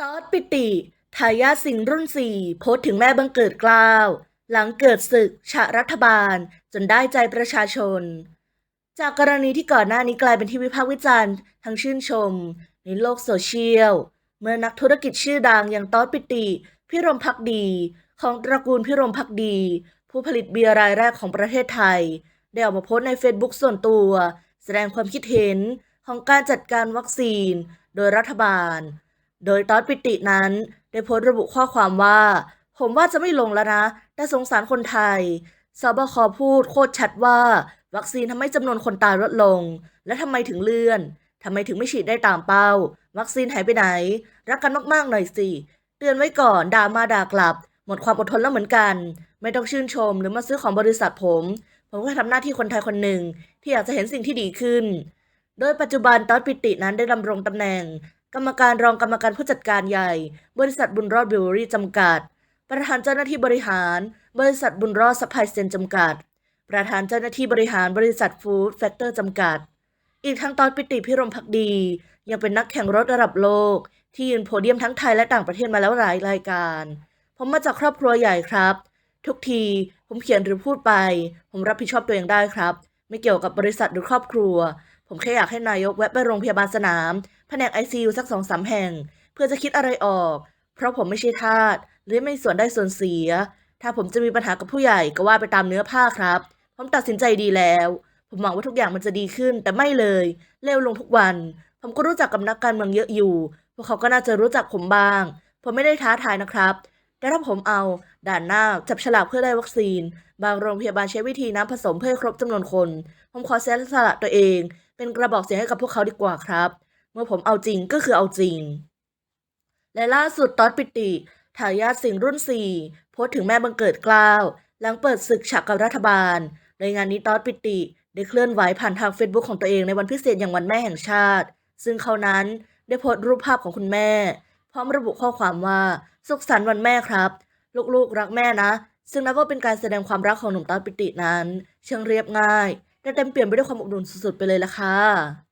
ตอดปิติทายาทสิงรุ่นสี่โพสถึงแม่บังเกิดกล้าว หลังเกิดศึกฉะรัฐบาล จนได้ใจประชาชน จากกรณีที่ก่อนหน้านี้กลายเป็นที่วิพากษ์วิจารณ์ทั้งชื่นชม ในโลกโซเชียล เมื่อนักธุรกิจชื่อดังอย่างตอดปิติ พิรมพักดี ของตระกูลพิรมพักดี ผู้ผลิตเบียร์รายแรกของประเทศไทย ได้ออกมาโพสต์ใน Facebook ส่วนตัว แสดงความคิดเห็นของการจัดการวัคซีน โดยรัฐบาล โดยตอดปิตินั้น ได้โพสต์ระบุข้อความว่า ผมว่าจะไม่ลงแล้วนะ แต่สงสารคนไทยสบคพูดโคตรชัดว่า วัคซีนทำให้จำนวนคนตายลดลง และทำไมถึงเลื่อนทำไมถึงไม่ฉีดได้ตามเป้า วัคซีนหายไปไหน รักกันมากๆหน่อยสิเตือนไว้ก่อนด่ามาด่ากลับ หมดความอดทนแล้วเหมือนกัน ไม่ต้องชื่นชมหรือมาซื้อของบริษัทผม ผมแค่ทำหน้าที่คนไทยคนหนึ่ง ที่อยากจะเห็นสิ่งที่ดีขึ้น โดยปัจจุบันตอดปิตินั้นได้ดำรงตำแหน่ง กรรมการรองกรรมการผู้จัดการใหญ่ บริษัทบุญรอดบิวเวอรี่จำกัด ประธานเจ้าหน้าที่บริหาร บริษัทบุญรอดซัพพลายเซนจำกัด ประธานเจ้าหน้าที่บริหารบริษัทฟู้ดแฟกเตอร์จำกัด อีกทั้งตอนปิติพิรมพักดี ยังเป็นนักแข่งรถระดับโลก ที่ยืนโพเดียมทั้งไทยและต่างประเทศมาแล้วหลายรายการ ผมมาจากครอบครัวใหญ่ครับ ทุกทีผมเขียนหรือพูดไป ผมรับผิดชอบตัวเองได้ครับ ไม่เกี่ยวกับบริษัทหรือครอบครัว ผมแค่อยากให้นายกแวะไปโรงพยาบาลสนาม แผนก ICU สักสองสามแห่ง เพื่อจะคิดอะไรออก เพราะผมไม่ใช่ทาสหรือไม่ส่วนได้ส่วนเสีย ถ้าผมจะมีปัญหากับผู้ใหญ่ก็ว่าไปตามเนื้อผ้าครับ ผมตัดสินใจดีแล้ว ผมหวังว่าทุกอย่างมันจะดีขึ้น แต่ไม่เลยเลวลงทุกวัน ผมก็รู้จักกับนักการเมืองเยอะอยู่ พวกเขาก็น่าจะรู้จักผมบ้าง ผมไม่ได้ท้าทายนะครับแต่ถ้าผมเอาด่านหน้าจับฉลากเพื่อได้วัคซีน บางโรงพยาบาลใช้วิธีน้ำผสมเพื่อให้ครบจำนวนคน ผมขอเสียสละตัวเอง เป็นกระบอกเสียงให้กับพวกเขาดีกว่าครับ เมื่อผมเอาจริงก็คือเอาจริง และล่าสุดตอดปิติทายาทสิงห์รุ่น4โพสถึงแม่บังเกิดกล้าว หลังเปิดศึกฉากกับรัฐบาลโดยงานนี้ตอดปิติได้เคลื่อนไหวผ่านทางเฟซบุ๊กของตัวเองในวันพิเศษอย่างวันแม่แห่งชาติ ซึ่งเขานั้นได้โพสต์รูปภาพของคุณแม่ พร้อมระบุข้อความว่าสุขสันต์วันแม่ครับ ลูกๆรักแม่นะ ซึ่งนับว่าเป็นการแสดงความรักของหนุ่มตอดปิตินั้น เชิงเรียบง่ายแต่เต็มเปี่ยมไปด้วยความอบอุ่นสุดๆไปเลยล่ะค่ะ